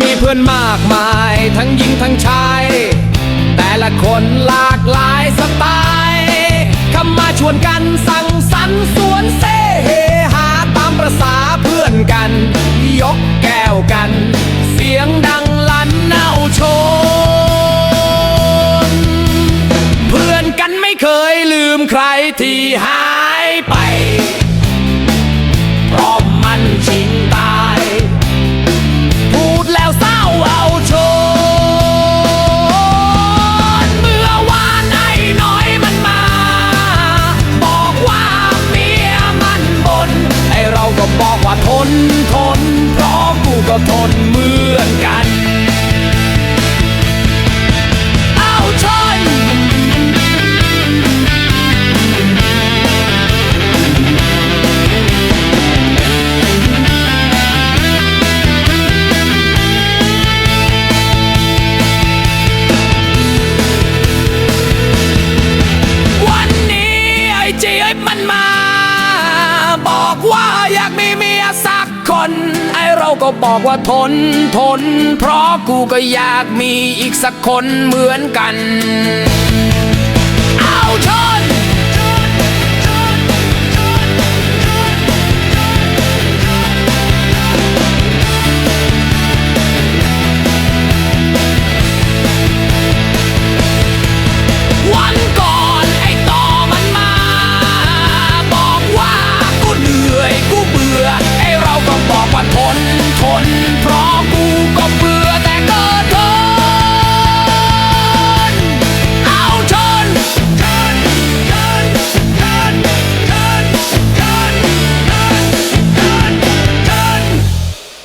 มีเพื่อนมากมาย ทั้งหญิงทั้งชาย แต่ละคนหลากหลายสไตล์คำมาชวนกันสั่งสรรค์สวนเซเฮหาตามประษาเพื่อนกัน ยกแก้วกัน เสียงดังลั่นเน่าโชน เพื่อนกันไม่เคยลืมใครที่หายไป ก็ทนเหมือนกันเอาชนวันนี้ไอ้เจี๊ยบมันมา บอกว่าอยากมีมี น ไอเราก็บอกว่าทนทน เพราะกูก็อยากมีอีกสักคนเหมือนกัน เอาชน important